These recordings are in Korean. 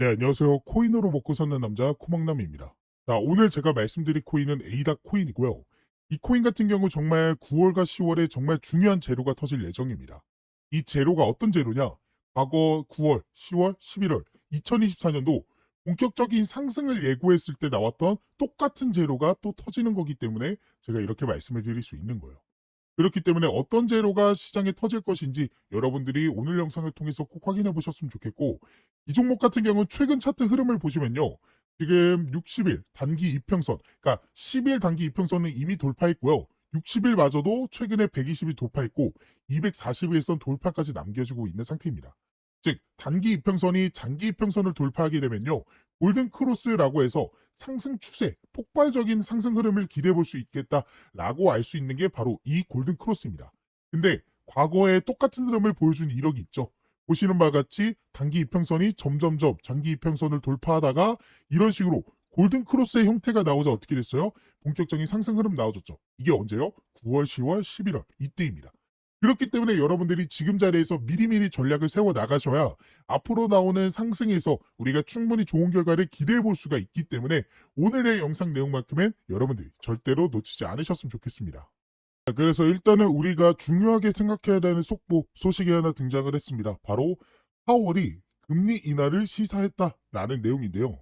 네, 안녕하세요. 코인으로 먹고 사는 남자 코막남입니다. 자, 오늘 제가 말씀드릴 코인은 에이다 코인이고요. 이 코인 같은 경우 정말 9월과 10월에 정말 중요한 재료가 터질 예정입니다. 이 재료가 어떤 재료냐? 과거 9월, 10월, 11월, 2024년도 본격적인 상승을 예고했을 때 나왔던 똑같은 재료가 또 터지는 거기 때문에 제가 이렇게 말씀을 드릴 수 있는 거예요. 그렇기 때문에 어떤 재료가 시장에 터질 것인지 여러분들이 오늘 영상을 통해서 꼭 확인해 보셨으면 좋겠고 이 종목 같은 경우는 최근 차트 흐름을 보시면요. 지금 60일 단기 이평선, 그러니까 10일 단기 이평선은 이미 돌파했고요. 60일 마저도 최근에 120일 돌파했고 240일선 돌파까지 남겨지고 있는 상태입니다. 즉 단기 이평선이 장기 이평선을 돌파하게 되면요. 골든 크로스라고 해서 상승 추세, 폭발적인 상승 흐름을 기대해 볼 수 있겠다라고 알 수 있는 게 바로 이 골든 크로스입니다. 근데 과거에 똑같은 흐름을 보여준 이력이 있죠. 보시는 바와 같이 단기 이평선이 점점점 장기 이평선을 돌파하다가 이런 식으로 골든 크로스의 형태가 나오자 어떻게 됐어요? 본격적인 상승 흐름 나와줬죠. 이게 언제요? 9월, 10월, 11월 이때입니다. 그렇기 때문에 여러분들이 지금 자리에서 미리미리 전략을 세워 나가셔야 앞으로 나오는 상승에서 우리가 충분히 좋은 결과를 기대해 볼 수가 있기 때문에 오늘의 영상 내용만큼은 여러분들이 절대로 놓치지 않으셨으면 좋겠습니다. 자, 그래서 일단은 우리가 중요하게 생각해야 되는 속보 소식이 하나 등장을 했습니다. 바로 파월이 금리 인하를 시사했다라는 내용인데요.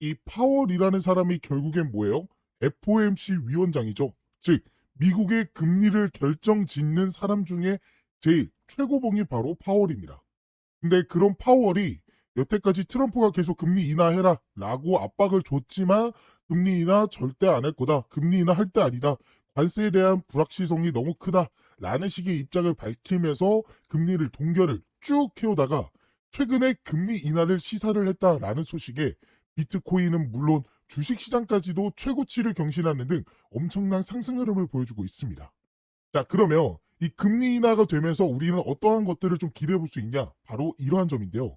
이 파월이라는 사람이 결국엔 뭐예요? FOMC 위원장이죠. 즉 미국의 금리를 결정 짓는 사람 중에 제일 최고봉이 바로 파월입니다. 근데 그런 파월이 여태까지 트럼프가 계속 금리 인하해라 라고 압박을 줬지만 금리 인하 절대 안 할 거다. 금리 인하 할 때 아니다. 관세에 대한 불확실성이 너무 크다. 라는 식의 입장을 밝히면서 금리를 동결을 쭉 해오다가 최근에 금리 인하를 시사를 했다라는 소식에 비트코인은 물론 주식시장까지도 최고치를 경신하는 등 엄청난 상승 흐름을 보여주고 있습니다. 자, 그러면 이 금리 인하가 되면서 우리는 어떠한 것들을 좀 기대해 볼 수 있냐? 바로 이러한 점인데요.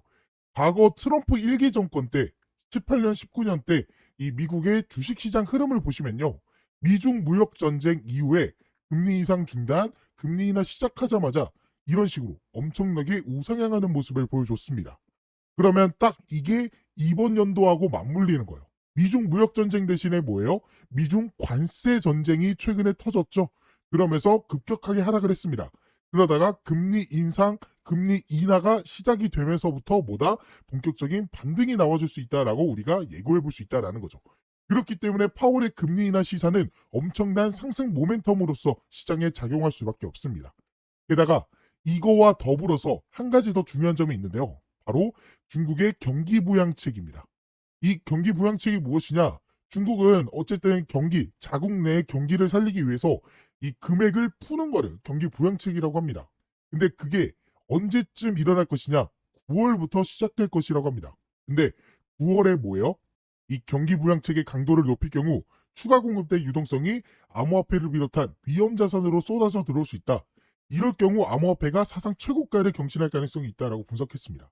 과거 트럼프 1기 정권 때 18년, 19년 때 이 미국의 주식시장 흐름을 보시면요. 미중 무역 전쟁 이후에 금리 인상 중단, 금리 인하 시작하자마자 이런 식으로 엄청나게 우상향하는 모습을 보여줬습니다. 그러면 딱 이게 이번 연도하고 맞물리는 거예요. 미중 무역 전쟁 대신에 뭐예요? 미중 관세 전쟁이 최근에 터졌죠. 그러면서 급격하게 하락을 했습니다. 그러다가 금리 인상, 금리 인하가 시작이 되면서부터 뭐다 본격적인 반등이 나와줄 수 있다라고 우리가 예고해 볼 수 있다라는 거죠. 그렇기 때문에 파월의 금리 인하 시사는 엄청난 상승 모멘텀으로서 시장에 작용할 수밖에 없습니다. 게다가 이거와 더불어서 한 가지 더 중요한 점이 있는데요. 바로 중국의 경기 부양책입니다. 이 경기 부양책이 무엇이냐? 중국은 어쨌든 경기, 자국 내 경기를 살리기 위해서 이 금액을 푸는 거를 경기 부양책이라고 합니다. 근데 그게 언제쯤 일어날 것이냐? 9월부터 시작될 것이라고 합니다. 근데 9월에 뭐예요? 이 경기 부양책의 강도를 높일 경우 추가 공급된 유동성이 암호화폐를 비롯한 위험 자산으로 쏟아져 들어올 수 있다. 이럴 경우 암호화폐가 사상 최고가를 경신할 가능성이 있다라고 분석했습니다.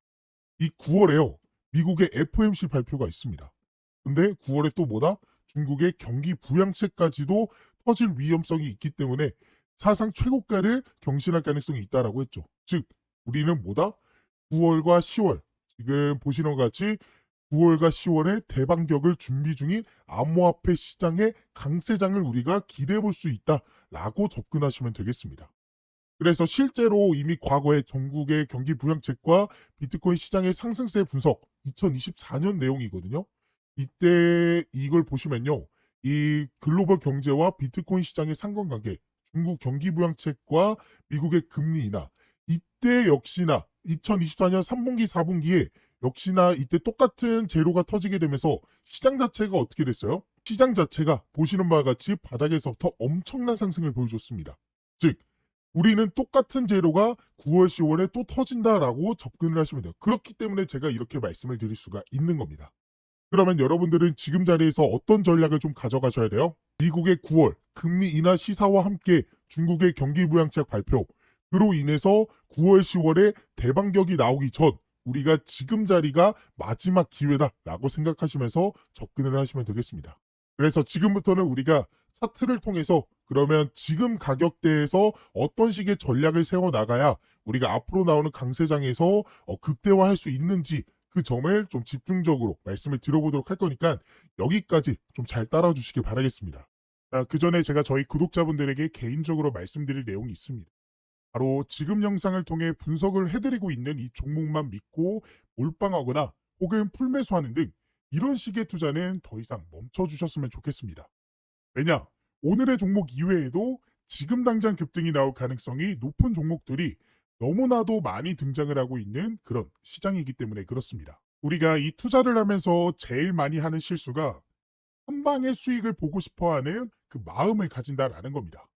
이 9월에요. 미국의 FOMC 발표가 있습니다. 근데 9월에 또 뭐다? 중국의 경기 부양책까지도 터질 위험성이 있기 때문에 사상 최고가를 경신할 가능성이 있다라고 했죠. 즉 우리는 뭐다? 9월과 10월 지금 보시는 것 같이 9월과 10월에 대반격을 준비 중인 암호화폐 시장의 강세장을 우리가 기대해 볼 수 있다라고 접근하시면 되겠습니다. 그래서 실제로 이미 과거에 전국의 경기 부양책과 비트코인 시장의 상승세 분석 2024년 내용이거든요. 이때 이걸 보시면요. 이 글로벌 경제와 비트코인 시장의 상관관계, 중국 경기 부양책과 미국의 금리 인하, 이때 역시나 2024년 3분기, 4분기에 역시나 이때 똑같은 재료가 터지게 되면서 시장 자체가 어떻게 됐어요? 시장 자체가 보시는 바와 같이 바닥에서부터 엄청난 상승을 보여줬습니다. 즉, 우리는 똑같은 재료가 9월, 10월에 또 터진다라고 접근을 하시면 돼요. 그렇기 때문에 제가 이렇게 말씀을 드릴 수가 있는 겁니다. 그러면 여러분들은 지금 자리에서 어떤 전략을 좀 가져가셔야 돼요? 미국의 9월 금리 인하 시사와 함께 중국의 경기 부양책 발표, 그로 인해서 9월, 10월에 대반격이 나오기 전 우리가 지금 자리가 마지막 기회다라고 생각하시면서 접근을 하시면 되겠습니다. 그래서 지금부터는 우리가 차트를 통해서 그러면 지금 가격대에서 어떤 식의 전략을 세워 나가야 우리가 앞으로 나오는 강세장에서 어, 극대화할 수 있는지 그 점을 좀 집중적으로 말씀을 드려보도록 할 거니까 여기까지 좀 잘 따라주시길 바라겠습니다. 자, 그 전에 제가 저희 구독자분들에게 개인적으로 말씀드릴 내용이 있습니다. 바로 지금 영상을 통해 분석을 해드리고 있는 이 종목만 믿고 몰빵하거나 혹은 풀매수하는 등 이런 식의 투자는 더 이상 멈춰주셨으면 좋겠습니다. 왜냐? 오늘의 종목 이외에도 지금 당장 급등이 나올 가능성이 높은 종목들이 너무나도 많이 등장을 하고 있는 그런 시장이기 때문에 그렇습니다. 우리가 이 투자를 하면서 제일 많이 하는 실수가 한 방의 수익을 보고 싶어 하는 그 마음을 가진다라는 겁니다.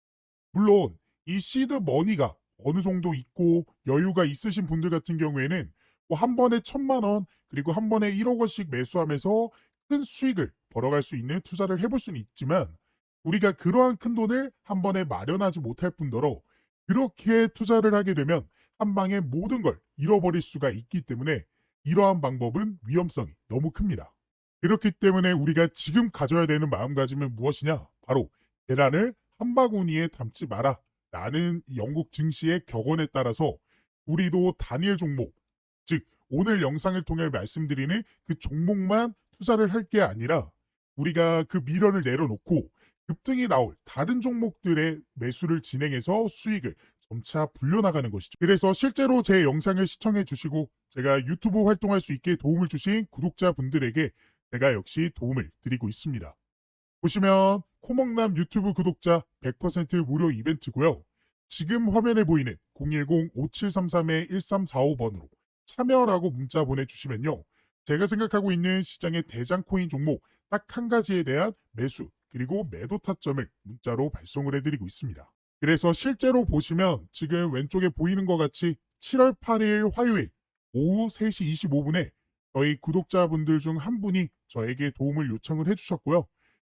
물론 이 시드 머니가 어느 정도 있고 여유가 있으신 분들 같은 경우에는 뭐 한 번에 천만 원 그리고 한 번에 1억 원씩 매수하면서 큰 수익을 벌어갈 수 있는 투자를 해볼 수는 있지만 우리가 그러한 큰 돈을 한 번에 마련하지 못할 뿐더러 그렇게 투자를 하게 되면 한 방에 모든 걸 잃어버릴 수가 있기 때문에 이러한 방법은 위험성이 너무 큽니다. 그렇기 때문에 우리가 지금 가져야 되는 마음가짐은 무엇이냐? 바로 계란을 한 바구니에 담지 마라. 라는 영국 증시의 격언에 따라서 우리도 단일 종목, 즉 오늘 영상을 통해 말씀드리는 그 종목만 투자를 할 게 아니라 우리가 그 미련을 내려놓고 급등이 나올 다른 종목들의 매수를 진행해서 수익을 점차 불려나가는 것이죠. 그래서 실제로 제 영상을 시청해 주시고 제가 유튜브 활동할 수 있게 도움을 주신 구독자분들에게 제가 역시 도움을 드리고 있습니다. 보시면 코먹남 유튜브 구독자 100% 무료 이벤트고요. 지금 화면에 보이는 010-5733-1345번으로 참여라고 문자 보내주시면요. 제가 생각하고 있는 시장의 대장 코인 종목 딱 한 가지에 대한 매수 그리고 매도 타점을 문자로 발송을 해드리고 있습니다. 그래서 실제로 보시면 지금 왼쪽에 보이는 것 같이 7월 8일 화요일 오후 3시 25분에 저희 구독자분들 중 한 분이 저에게 도움을 요청을 해주셨고요.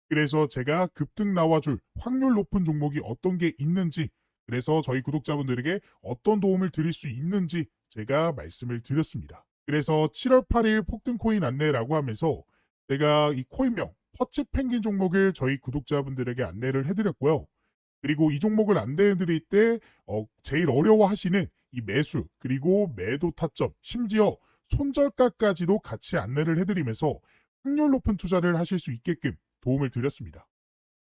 그래서 제가 급등 나와줄 확률 높은 종목이 어떤 게 있는지 그래서 저희 구독자분들에게 어떤 도움을 드릴 수 있는지 제가 말씀을 드렸습니다. 그래서 7월 8일 폭등 코인 안내라고 하면서 제가 이 코인명 퍼치 펭귄 종목을 저희 구독자분들에게 안내를 해드렸고요. 그리고 이 종목을 안내해드릴 때 어, 제일 어려워하시는 이 매수 그리고 매도 타점 심지어 손절가까지도 같이 안내를 해드리면서 확률 높은 투자를 하실 수 있게끔 도움을 드렸습니다.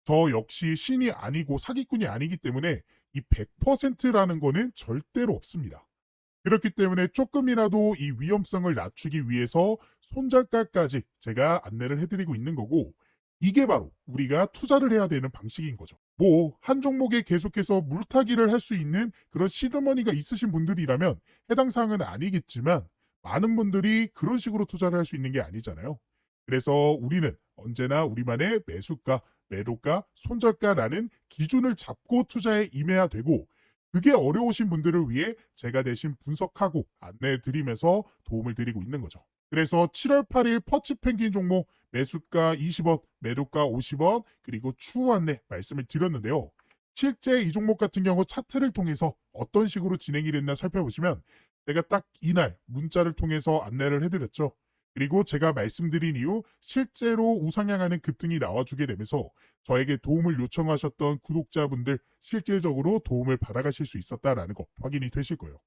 저 역시 신이 아니고 사기꾼이 아니기 때문에 이 100%라는 거는 절대로 없습니다. 그렇기 때문에 조금이라도 이 위험성을 낮추기 위해서 손절가까지 제가 안내를 해드리고 있는 거고 이게 바로 우리가 투자를 해야 되는 방식인 거죠. 뭐 한 종목에 계속해서 물타기를 할 수 있는 그런 시드머니가 있으신 분들이라면 해당 사항은 아니겠지만 많은 분들이 그런 식으로 투자를 할 수 있는 게 아니잖아요. 그래서 우리는 언제나 우리만의 매수가, 매도가, 손절가라는 기준을 잡고 투자에 임해야 되고 그게 어려우신 분들을 위해 제가 대신 분석하고 안내해 드리면서 도움을 드리고 있는 거죠. 그래서 7월 8일 퍼치 펭귄 종목 매수가 20원, 매도가 50원, 그리고 추후 안내 말씀을 드렸는데요. 실제 이 종목 같은 경우 차트를 통해서 어떤 식으로 진행이 됐나 살펴보시면 제가 딱 이날 문자를 통해서 안내를 해드렸죠. 그리고 제가 말씀드린 이후 실제로 우상향하는 급등이 나와주게 되면서 저에게 도움을 요청하셨던 구독자분들 실질적으로 도움을 받아가실 수 있었다라는 거 확인이 되실 거예요.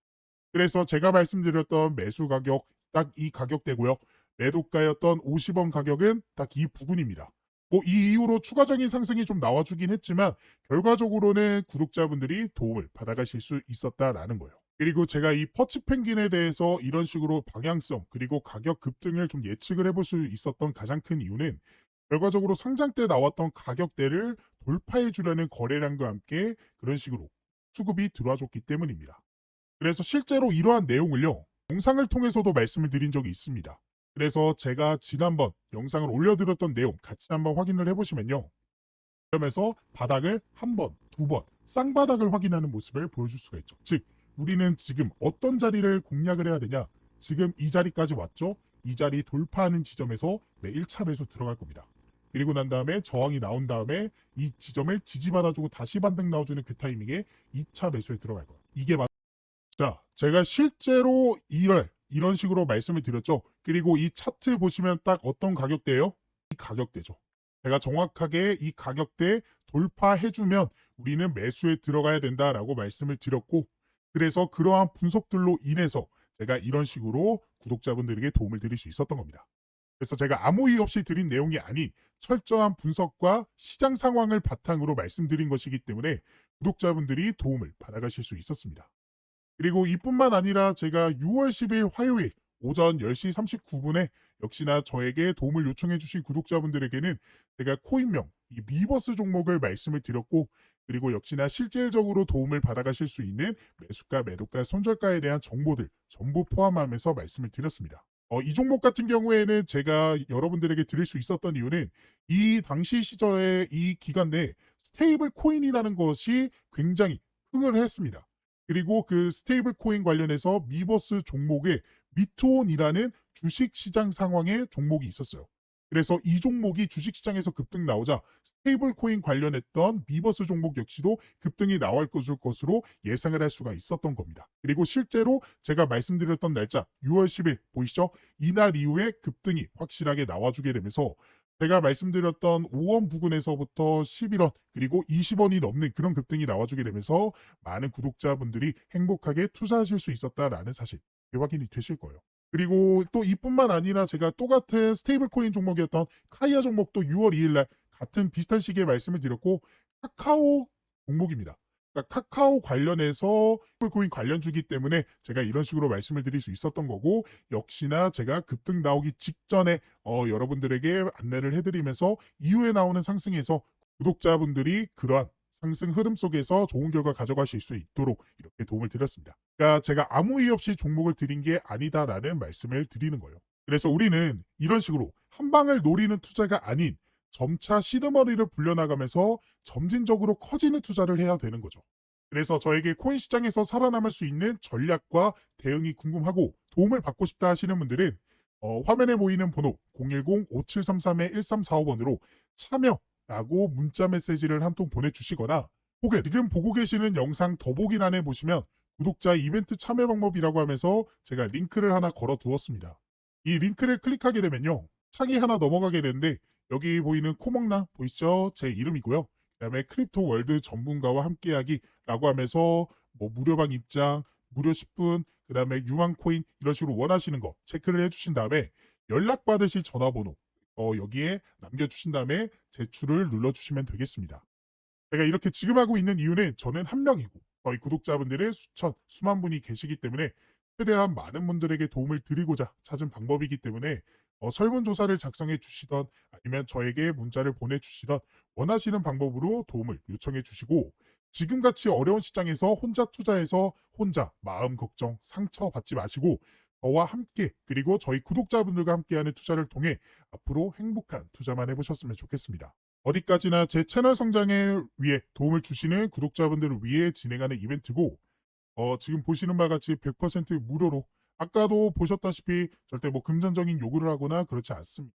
그래서 제가 말씀드렸던 매수 가격 딱 이 가격대고요. 매도가였던 50원 가격은 딱 이 부근입니다. 뭐 이 이후로 추가적인 상승이 좀 나와주긴 했지만 결과적으로는 구독자분들이 도움을 받아가실 수 있었다라는 거예요. 그리고 제가 이 퍼치 펭귄에 대해서 이런 식으로 방향성 그리고 가격 급등을 좀 예측을 해볼 수 있었던 가장 큰 이유는 결과적으로 상장 때 나왔던 가격대를 돌파해 주려는 거래량과 함께 그런 식으로 수급이 들어와줬기 때문입니다. 그래서 실제로 이러한 내용을요 영상을 통해서도 말씀을 드린 적이 있습니다. 그래서 제가 지난번 영상을 올려드렸던 내용 같이 한번 확인을 해보시면요. 그러면서 바닥을 한 번, 두 번, 쌍바닥을 확인하는 모습을 보여줄 수가 있죠. 즉, 우리는 지금 어떤 자리를 공략을 해야 되냐? 지금 이 자리까지 왔죠? 이 자리 돌파하는 지점에서 매 1차 매수 들어갈 겁니다. 그리고 난 다음에 저항이 나온 다음에 이 지점을 지지받아주고 다시 반등 나와주는 그 타이밍에 2차 매수에 들어갈 거예요. 이게 맞... 자, 제가 실제로 이럴 이런 식으로 말씀을 드렸죠. 그리고 이 차트 보시면 딱 어떤 가격대예요? 이 가격대죠. 제가 정확하게 이 가격대 돌파해주면 우리는 매수에 들어가야 된다라고 말씀을 드렸고 그래서 그러한 분석들로 인해서 제가 이런 식으로 구독자분들에게 도움을 드릴 수 있었던 겁니다. 그래서 제가 아무 이유 없이 드린 내용이 아닌 철저한 분석과 시장 상황을 바탕으로 말씀드린 것이기 때문에 구독자분들이 도움을 받아가실 수 있었습니다. 그리고 이뿐만 아니라 제가 6월 10일 화요일 오전 10시 39분에 역시나 저에게 도움을 요청해 주신 구독자분들에게는 제가 코인명 이 미버스 종목을 말씀을 드렸고 그리고 역시나 실질적으로 도움을 받아가실 수 있는 매수가, 매도가, 손절가에 대한 정보들 전부 포함하면서 말씀을 드렸습니다. 어, 이 종목 같은 경우에는 제가 여러분들에게 드릴 수 있었던 이유는 이 당시 시절에 이 기간 내에 스테이블 코인이라는 것이 굉장히 흥을 했습니다. 그리고 그 스테이블 코인 관련해서 미버스 종목에 미투온이라는 주식 시장 상황의 종목이 있었어요. 그래서 이 종목이 주식 시장에서 급등 나오자 스테이블 코인 관련했던 미버스 종목 역시도 급등이 나올 것으로 예상을 할 수가 있었던 겁니다. 그리고 실제로 제가 말씀드렸던 날짜 6월 10일 보이시죠? 이날 이후에 급등이 확실하게 나와주게 되면서 제가 말씀드렸던 5원 부근에서부터 11원 그리고 20원이 넘는 그런 급등이 나와주게 되면서 많은 구독자분들이 행복하게 투자하실 수 있었다라는 사실 확인이 되실 거예요. 그리고 또 이뿐만 아니라 제가 똑같은 스테이블 코인 종목이었던 카이아 종목도 6월 2일 날 같은 비슷한 시기에 말씀을 드렸고 카카오 종목입니다. 그러니까 카카오 관련해서 스테이블 코인 관련 주기 때문에 제가 이런 식으로 말씀을 드릴 수 있었던 거고 역시나 제가 급등 나오기 직전에 어, 여러분들에게 안내를 해드리면서 이후에 나오는 상승에서 구독자분들이 그러한 상승 흐름 속에서 좋은 결과 가져가실 수 있도록 이렇게 도움을 드렸습니다. 그러니까 제가 아무 이유 없이 종목을 드린 게 아니다라는 말씀을 드리는 거예요. 그래서 우리는 이런 식으로 한 방을 노리는 투자가 아닌 점차 시드머리를 불려나가면서 점진적으로 커지는 투자를 해야 되는 거죠. 그래서 저에게 코인 시장에서 살아남을 수 있는 전략과 대응이 궁금하고 도움을 받고 싶다 하시는 분들은 어, 화면에 보이는 번호 010-5733-1345번으로 참여 라고 문자 메시지를 한 통 보내주시거나 혹은 지금 보고 계시는 영상 더보기란에 보시면 구독자 이벤트 참여 방법이라고 하면서 제가 링크를 하나 걸어 두었습니다. 이 링크를 클릭하게 되면요. 창이 하나 넘어가게 되는데 여기 보이는 코먹나 보이시죠? 제 이름이고요. 그 다음에 크립토 월드 전문가와 함께하기 라고 하면서 뭐 무료방 입장, 무료 10분, 그 다음에 유망 코인 이런 식으로 원하시는 거 체크를 해주신 다음에 연락 받으실 전화번호 어, 여기에 남겨주신 다음에 제출을 눌러주시면 되겠습니다. 제가 이렇게 지금 하고 있는 이유는 저는 한 명이고 저희 구독자분들의 수천, 수만 분이 계시기 때문에 최대한 많은 분들에게 도움을 드리고자 찾은 방법이기 때문에 어, 설문조사를 작성해 주시던 아니면 저에게 문자를 보내주시던 원하시는 방법으로 도움을 요청해 주시고 지금같이 어려운 시장에서 혼자 투자해서 혼자 마음 걱정, 상처 받지 마시고 저와 함께 그리고 저희 구독자분들과 함께하는 투자를 통해 앞으로 행복한 투자만 해보셨으면 좋겠습니다. 어디까지나 제 채널 성장에 위해 도움을 주시는 구독자분들을 위해 진행하는 이벤트고 어, 지금 보시는 바와 같이 100% 무료로 아까도 보셨다시피 절대 뭐 금전적인 요구를 하거나 그렇지 않습니다.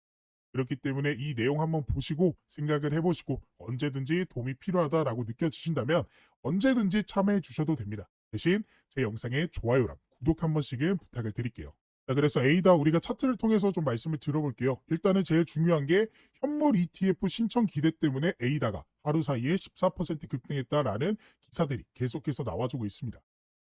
그렇기 때문에 이 내용 한번 보시고 생각을 해보시고 언제든지 도움이 필요하다라고 느껴지신다면 언제든지 참여해 주셔도 됩니다. 대신 제 영상에 좋아요랑 구독 한 번씩은 부탁을 드릴게요. 자, 그래서 에이다 우리가 차트를 통해서 좀 말씀을 드려볼게요. 일단은 제일 중요한 게 현물 ETF 신청 기대 때문에 에이다가 하루 사이에 14% 급등했다라는 기사들이 계속해서 나와주고 있습니다.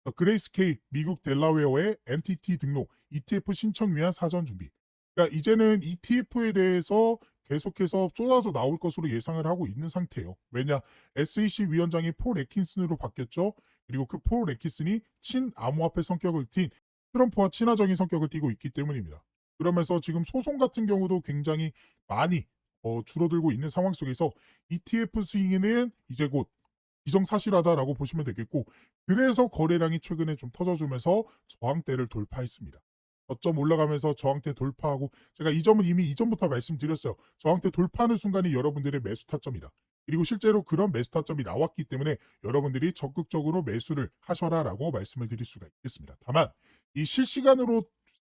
자, 그레이스 K 미국 델라웨어의 NTT 등록 ETF 신청 위한 사전 준비. 그러니까 이제는 ETF에 대해서 계속해서 쏟아져 나올 것으로 예상을 하고 있는 상태예요. 왜냐? SEC 위원장이 폴 레킨슨으로 바뀌었죠. 그리고 그 폴 레킨슨이 친암호화폐 성격을 띤 트럼프와 친화적인 성격을 띠고 있기 때문입니다. 그러면서 지금 소송 같은 경우도 굉장히 많이 어, 줄어들고 있는 상황 속에서 ETF 스윙에는 이제 곧 기정사실하다라고 보시면 되겠고 그래서 거래량이 최근에 좀 터져주면서 저항대를 돌파했습니다. 저점 올라가면서 저항대 돌파하고 제가 이 점은 이미 이전부터 말씀드렸어요. 저항대 돌파하는 순간이 여러분들의 매수 타점이다. 그리고 실제로 그런 매수 타점이 나왔기 때문에 여러분들이 적극적으로 매수를 하셔라라고 말씀을 드릴 수가 있겠습니다. 다만 이 실시간으로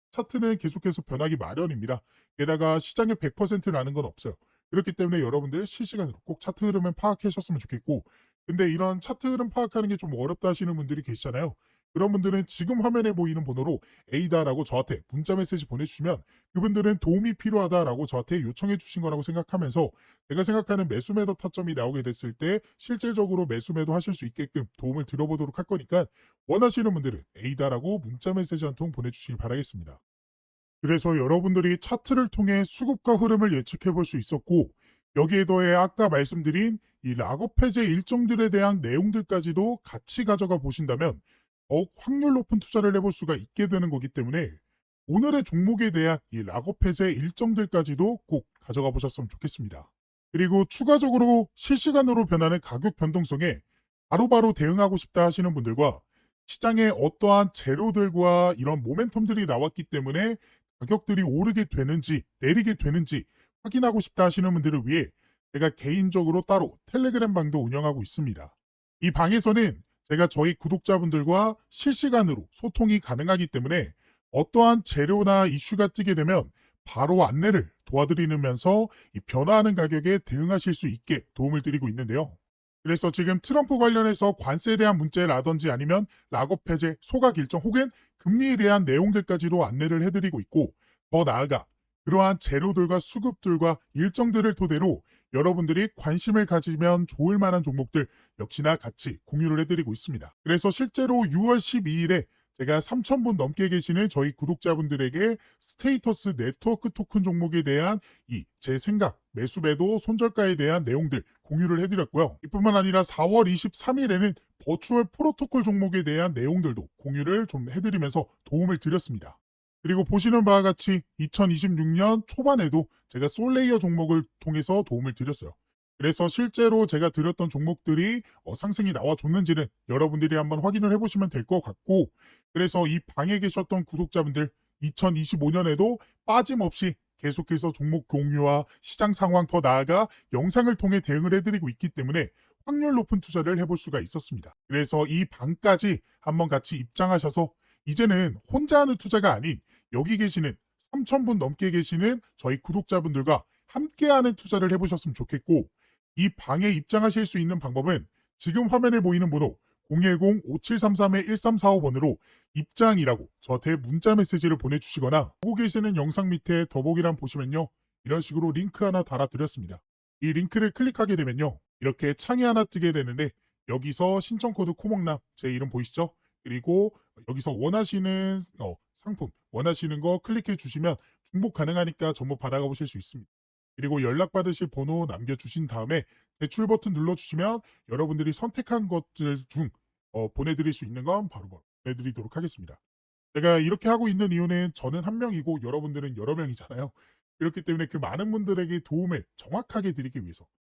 차트는 계속해서 변하기 마련입니다. 게다가 시장의 100%라는 건 없어요. 그렇기 때문에 여러분들 실시간으로 꼭 차트 흐름을 파악하셨으면 좋겠고 근데 이런 차트 흐름 파악하는 게 좀 어렵다 하시는 분들이 계시잖아요. 그런 분들은 지금 화면에 보이는 번호로 A다라고 저한테 문자 메시지 보내주시면 그분들은 도움이 필요하다라고 저한테 요청해 주신 거라고 생각하면서 제가 생각하는 매수 매도 타점이 나오게 됐을 때 실질적으로 매수 매도 하실 수 있게끔 도움을 드려보도록 할 거니까 원하시는 분들은 A다라고 문자 메시지 한 통 보내주시길 바라겠습니다. 그래서 여러분들이 차트를 통해 수급과 흐름을 예측해 볼 수 있었고 여기에 더해 아까 말씀드린 이 락업 해제 일정들에 대한 내용들까지도 같이 가져가 보신다면 더욱 확률 높은 투자를 해볼 수가 있게 되는 거기 때문에 오늘의 종목에 대한 이 락업 해제 일정들까지도 꼭 가져가 보셨으면 좋겠습니다. 그리고 추가적으로 실시간으로 변하는 가격 변동성에 바로 바로 대응하고 싶다 하시는 분들과 시장에 어떠한 재료들과 이런 모멘텀들이 나왔기 때문에 가격들이 오르게 되는지 내리게 되는지 확인하고 싶다 하시는 분들을 위해 제가 개인적으로 따로 텔레그램 방도 운영하고 있습니다. 이 방에서는 제가 저희 구독자분들과 실시간으로 소통이 가능하기 때문에 어떠한 재료나 이슈가 뜨게 되면 바로 안내를 도와드리면서 이 변화하는 가격에 대응하실 수 있게 도움을 드리고 있는데요. 그래서 지금 트럼프 관련해서 관세에 대한 문제라든지 아니면 락업 해제, 소각 일정 혹은 금리에 대한 내용들까지도 안내를 해드리고 있고 더 나아가 그러한 재료들과 수급들과 일정들을 토대로 여러분들이 관심을 가지면 좋을 만한 종목들 역시나 같이 공유를 해드리고 있습니다. 그래서 실제로 6월 12일에 제가 3,000분 넘게 계시는 저희 구독자분들에게 스테이터스 네트워크 토큰 종목에 대한 이 제 생각, 매수매도, 손절가에 대한 내용들 공유를 해드렸고요. 이뿐만 아니라 4월 23일에는 버추얼 프로토콜 종목에 대한 내용들도 공유를 좀 해드리면서 도움을 드렸습니다. 그리고 보시는 바와 같이 2026년 초반에도 제가 솔레이어 종목을 통해서 도움을 드렸어요. 그래서 실제로 제가 드렸던 종목들이 어, 상승이 나와줬는지는 여러분들이 한번 확인을 해보시면 될 것 같고 그래서 이 방에 계셨던 구독자분들 2025년에도 빠짐없이 계속해서 종목 공유와 시장 상황 더 나아가 영상을 통해 대응을 해드리고 있기 때문에 확률 높은 투자를 해볼 수가 있었습니다. 그래서 이 방까지 한번 같이 입장하셔서 이제는 혼자 하는 투자가 아닌 여기 계시는 3,000분 넘게 계시는 저희 구독자분들과 함께하는 투자를 해보셨으면 좋겠고 이 방에 입장하실 수 있는 방법은 지금 화면에 보이는 번호 010-5733-1345번으로 입장이라고 저한테 문자 메시지를 보내주시거나 보고 계시는 영상 밑에 더보기란 보시면요. 이런 식으로 링크 하나 달아드렸습니다. 이 링크를 클릭하게 되면요. 이렇게 창이 하나 뜨게 되는데 여기서 신청코드 코먹남 제 이름 보이시죠? 그리고 여기서 원하시는 어, 상품 원하시는 거 클릭해 주시면 중복 가능하니까 정보 받아가 보실 수 있습니다. 그리고 연락 받으실 번호 남겨주신 다음에 대출 버튼 눌러주시면 여러분들이 선택한 것들 중 어, 보내드릴 수 있는 건 바로 바로 보내드리도록 하겠습니다. 제가 이렇게 하고 있는 이유는 저는 한 명이고 여러분들은 여러 명이잖아요. 그렇기 때문에 그 많은 분들에게 도움을 정확하게 드리기 위해서